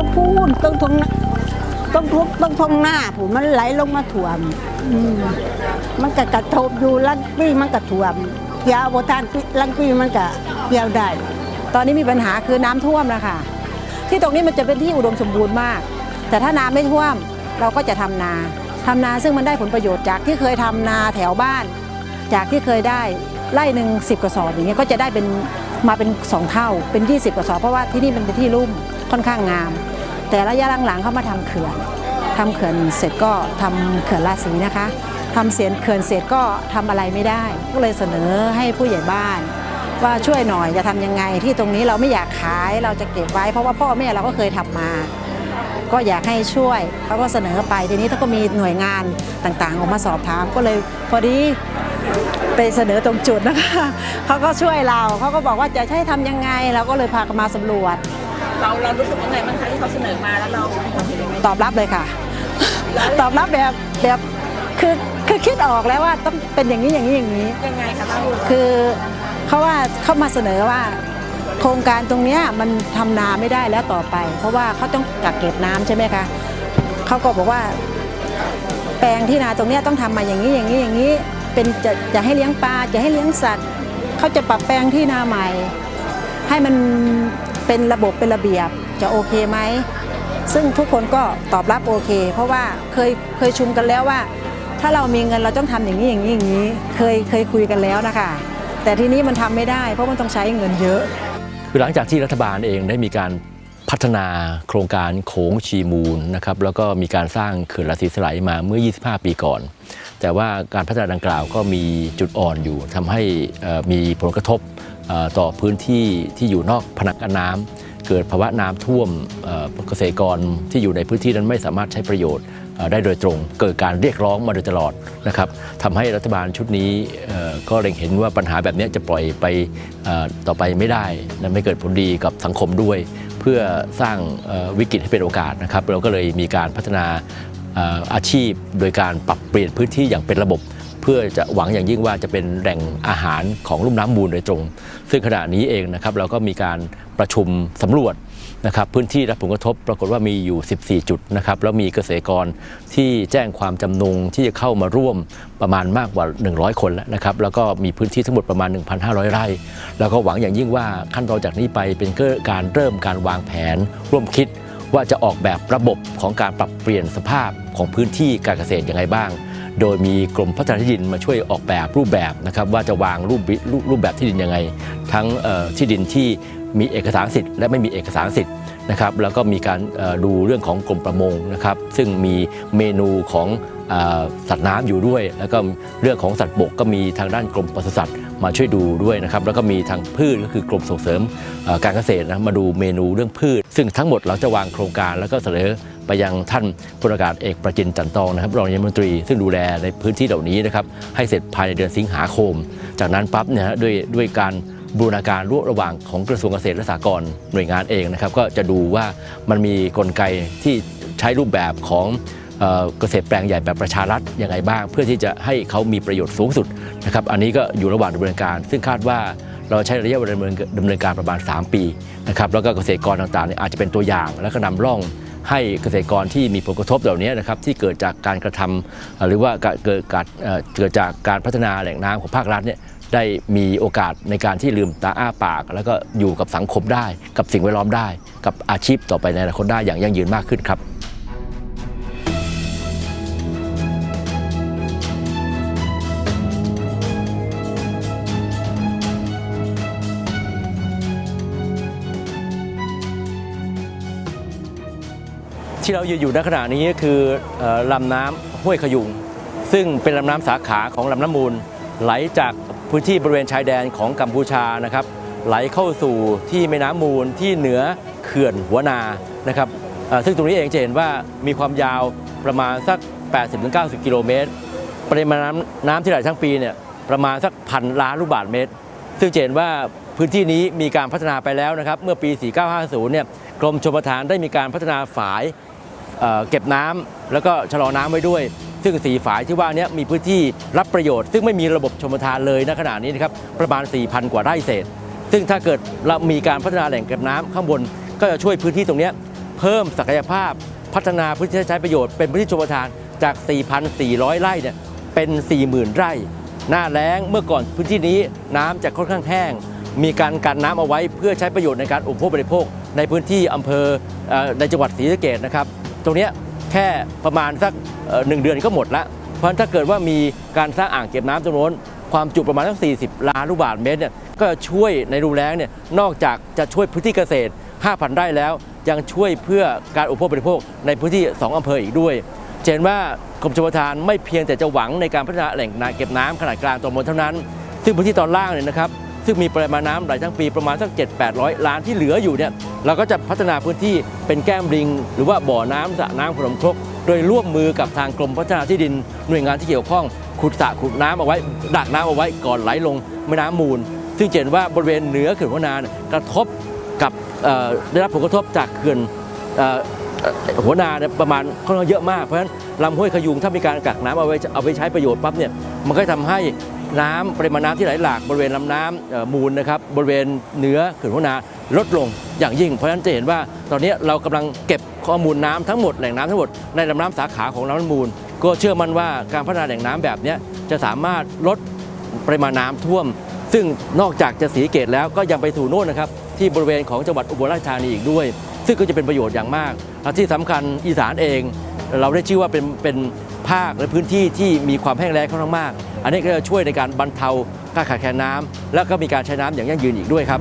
ต้องทงนาต้องทุกต้องทงหน้าผมมันไหลลงมาถ่วมมันก็กระทบอยู่ลังปี้มันก็ถ่วมยาวบทานลังปี้มันก็เกี่ยวได้ ตอนนี้มีปัญหาคือน้ำท่วมนะคะที่ตรงนี้มันจะเป็นที่อุดมสมบูรณ์มาก แต่ถ้าน้ำไม่ท่วมเราก็จะทำนาทำนาซึ่งมันได้ผลประโยชน์จากที่เคยทำนาแถวบ้าน จากที่เคยได้ไร่หนึ่งสิบกระสอบอย่างเงี้ยก็จะได้เป็นมาเป็นสองเท่าเป็น 20กระสอบเพราะว่าที่นี่มันเป็นที่ลุ่มค่อนข้างงาม แต่ระยะหลังๆเขามาทำเขื่อนทำเขื่อนเสร็จก็ทำเขื่อนราศีนะคะทำเสียนเขื่อนเสร็จก็ทำอะไรไม่ได้ ก็เลยเสนอให้ผู้ใหญ่บ้าน ว่าช่วยหน่อยจะทำยังไงที่ตรงนี้เราไม่อยากขายเราจะเก็บไว้ เพราะว่าพ่อแม่เราก็เคยทำมา ก็อยากให้ช่วยเขาก็เสนอไปทีนี้ถ้าก็มีหน่วยงานต่างๆ ออกมาสอบถามก็เลยพอดีไปเสนอตรงจุดนะคะเขาก็ช่วยเราเขาก็บอกว่าจะให้ทำยังไง เราก็เลยพากันมาสำรวจ เราเรารู้สึกยังไงบ้างคะที่เขาเสนอมาแล้วเรามีความเห็นยังไงตอบรับเลยค่ะ ตอบรับแบบแบบคือคือคิดออกแล้วว่าต้องเป็นอย่างนี้อย่างนี้อย่างนี้ ยังไงคะเล่าคือเขาว่าเขามาเสนอว่า โครงการตรงเนี้ยมันทำนาไม่ได้แล้วต่อไป เพราะว่าเขาต้องกักเก็บน้ำใช่ไหมคะเขาก็บอกว่า แปลงที่นาตรงเนี้ยต้องทำมาอย่างนี้อย่างนี้อย่างนี้เป็นจะจะให้เลี้ยงปลาจะให้เลี้ยงสัตว์เขาจะปรับแปลงที่นาใหม่ ให้มัน เป็นระบบเป็นระเบียบจะโอเคไหมซึ่งทุกคนก็ตอบรับโอเค เพราะว่าเคยเคยชุมกันแล้วว่า ถ้าเรามีเงินเราต้องทำอย่างนี้อย่างนี้อย่างนี้ เคยเคยคุยกันแล้วนะคะ แต่ทีนี้มันทำไม่ได้ เพราะมันต้องใช้เงินเยอะ คือหลังจากที่รัฐบาลเองได้มีการ พัฒนาโครงการโขงชีมูลนะครับแล้วก็มีการสร้างเขื่อนราศีสไลมาเมื่อ 25 ปีก่อน แต่ว่าการพัฒนาดังกล่าวก็มีจุดอ่อนอยู่ทำให้มีผลกระทบต่อพื้นที่ที่อยู่นอกผนังกันน้ำเกิดภาวะน้ำท่วมเกษตรกรที่อยู่ในพื้นที่นั้นไม่สามารถใช้ประโยชน์ได้โดยตรง เกิดการเรียกร้องมาโดยตลอดนะครับทำให้รัฐบาลชุดนี้ก็เล็งเห็นว่าปัญหาแบบนี้จะปล่อยไปต่อไปไม่ได้และไม่เกิดผลดีกับสังคมด้วย เพื่อสร้างวิกฤตให้เป็นโอกาสนะครับ เราก็เลยมีการพัฒนาอาชีพโดยการปรับเปลี่ยนพื้นที่อย่างเป็นระบบ เพื่อจะหวังอย่างยิ่งว่าจะเป็นแหล่งอาหารของลุ่มน้ำมูลโดยตรง ซึ่งขณะนี้เองนะครับเราก็มีการประชุมสำรวจนะครับพื้นที่รับผลกระทบปรากฏว่ามีอยู่ 14 จุดนะครับแล้วมีเกษตรกรที่แจ้งความจำนงที่จะเข้ามาร่วมประมาณมากกว่า 100 คนแล้วนะครับแล้วก็มีพื้นที่ทั้งหมดประมาณ 1,500 ไร่ แล้วก็หวังอย่างยิ่งว่าขั้นตอนจากนี้ไปเป็นการเริ่มการวางแผน ร่วมคิดว่าจะออกแบบระบบของการปรับเปลี่ยนสภาพของพื้นที่การเกษตรยังไงบ้าง โดยมีกรมพัฒนาที่ดินมาช่วยออกแบบรูปแบบนะครับว่าจะวางรูปรูปรูปแบบที่ดินยังไง ทั้งเอ่อที่ดินที่มีเอกสารสิทธิ์และไม่มีเอกสารสิทธิ์นะครับแล้วก็มีการดูเรื่องของกรมประมงนะครับซึ่งมีเมนูของสัตว์น้ำอยู่ด้วย แล้วก็เรื่องของสัตว์บกก็มีทางด้านกรมปศุสัตว์ มาช่วยดูด้วยนะครับแล้วก็มีทางพืชก็คือกรมส่งเสริมการเกษตรนะมาดูเมนูเรื่องพืช ซึ่งทั้งหมดเราจะวางโครงการแล้วก็เสนอไปยังท่านพลอากาศเอกประจินจันทองนะครับรองนายกรัฐมนตรีซึ่งดูแลในพื้นที่เหล่านี้นะครับให้เสร็จภายในเดือนสิงหาคม จากนั้นปั๊บเนี่ยฮะด้วยด้วยการบูรณาการร่วมระหว่างของกระทรวงเกษตรและสหกรณ์หน่วยงานเองนะครับก็จะดูว่ามันมีกลไกที่ใช้รูปแบบของ เกษตรแปลงใหญ่แบบประชารัฐยังไงบ้าง เพื่อที่จะให้เขามีประโยชน์สูงสุดนะครับอันนี้ก็อยู่ระหว่างดำเนินการ ซึ่งคาดว่าเราใช้ระยะเวลาดำเนินดำเนินการประมาณ 3 ปีนะครับแล้วก็เกษตรกรต่างๆเนี่ยอาจจะเป็นตัวอย่างแล้วก็นำร่องให้เกษตรกรที่มีผลกระทบเหล่านี้นะครับที่เกิดจากการกระทำเอ่อหรือว่าเกิดการเอ่อเกิดจากการพัฒนาแหล่งน้ำของภาครัฐเนี่ยได้มีโอกาสในการที่ลืมตาอ้าปาก แล้วก็อยู่กับสังคมได้ กับสิ่งแวดล้อมได้ กับอาชีพต่อไปในอนาคตได้อย่างยั่งยืนมากขึ้นครับ ที่เรายืนอยู่ณขณะนี้คือลำน้ำห้วยขยุง ซึ่งเป็นลำน้ำสาขาของลำน้ำมูล ไหลจากพื้นที่บริเวณชายแดนของกัมพูชานะครับ ไหลเข้าสู่ที่แม่น้ำมูลที่เหนือเขื่อนหัวนานะครับซึ่งตรงนี้เองจะเห็นว่ามีความยาวประมาณสัก 80-90 กิโลเมตร ปริมาณน้ำน้ำที่ไหลทั้งปีเนี่ยประมาณสักพันล้านลูกบาศก์เมตร ซึ่งจะเห็นว่าพื้นที่นี้มีการพัฒนาไปแล้วนะครับ เมื่อปี 4950 เนี่ย กรมชลประทานได้มีการพัฒนาฝายเเก็บน้ำแล้วก็ชะลอน้ำไว้ด้วย ซึ่งสีฝายที่ว่าเนี้มีพื้นที่รับประโยชน์ ซึ่งไม่มีระบบชมทานเลยณขณะนี้นะครับประมาณ 4,000 กว่าไร่เศษ ซึ่งถ้าเกิดเรามีการพัฒนาแหล่งเก็บน้ำข้างบน ก็จะช่วยพื้นที่ตรงเนี้ยเพิ่มศักยภาพพัฒนาพื้นที่ใช้ประโยชน์เป็นพื้นที่ชมประทานจาก 4,400 ไร่เนี่ยเป็น 40,000 ไร่ หน้าแล้งเมื่อก่อนพื้นที่นี้น้ำจะค่อนข้างแห้ง มีการกันน้ำเอาไว้เพื่อใช้ประโยชน์ในการอุปโภคบริโภค ในพื้นที่อำเภอในจังหวัดศรีสะเกษนะครับ ตรงนี้แค่ประมาณสักหนึ่งเดือนก็หมดละเพราะฉะนั้นถ้าเกิดว่ามีการสร้างอ่างเก็บน้ำจำนวนความจุประมาณสัก 40 ล้านลูกบาศก์เมตรเนี่ยก็จะช่วยในรูแล้งเนี่ยนอกจากจะช่วยพื้นที่เกษตร 5,000 ไร่แล้ว ยังช่วยเพื่อการอุปโภคบริโภคในพื้นที่ 2 อำเภออีกด้วยเห็นว่ากรมชลประทานไม่เพียงแต่จะหวังในการพัฒนาแหล่งนาเก็บน้ำขนาดกลางตอนบนเท่านั้น ซึ่งพื้นที่ตอนล่างเนี่ยนะครับ ซึ่งมีปริมาณน้ำไหลทั้งปีประมาณสัก 7 800 ล้านที่เหลืออยู่เนี่ยเราก็จะพัฒนาพื้นที่เป็นแก้มลิง หรือว่าบ่อน้ำสระน้ำขนมครก โดยร่วมมือกับทางกรมพัฒนาที่ดินหน่วยงานที่เกี่ยวข้อง ขุดสระขุดน้ำเอาไว้ ดักน้ำเอาไว้ก่อนไหลลงแม่น้ำมูล ซึ่งเห็นว่าบริเวณเหนือเขื่อนหัวนานกระทบกับได้รับผลกระทบจากเขื่อนหัวนาเนี่ยประมาณค่อนข้างเยอะมากเพราะฉะนั้นลำห้วยขยุงถ้ามีการกักน้ำเอาไว้เอาไปใช้ประโยชน์ปั๊บเนี่ยมันก็จะทำให้ น้ำปริมาณน้ำที่ไหลหลากบริเวณลำน้ำมูลนะครับบริเวณเหนือเขื่อนหัวนาลดลงอย่างยิ่ง เพราะฉะนั้นจะเห็นว่าตอนนี้เรากำลังเก็บข้อมูลน้ำทั้งหมดแหล่งน้ำทั้งหมดในลำน้ำสาขาของลำน้ำมูล ก็เชื่อมั่นว่าการพัฒนาแหล่งน้ำแบบนี้จะสามารถลดปริมาณน้ำท่วม ซึ่งนอกจากจะสีเกตแล้วก็ยังไปสู่โน่นนะครับที่บริเวณของจังหวัดอุบลราชธานีอีกด้วย ซึ่งก็จะเป็นประโยชน์อย่างมากและที่สำคัญอีสานเอง เราได้ชื่อว่าเป็นเป็น ภาคและพื้นที่ที่มีความแห้งแล้งค่อนข้างมาก อันนี้ก็จะช่วยในการบรรเทาการขาดแคลนน้ำและก็มีการใช้น้ำอย่างยั่งยืนอีกด้วยครับ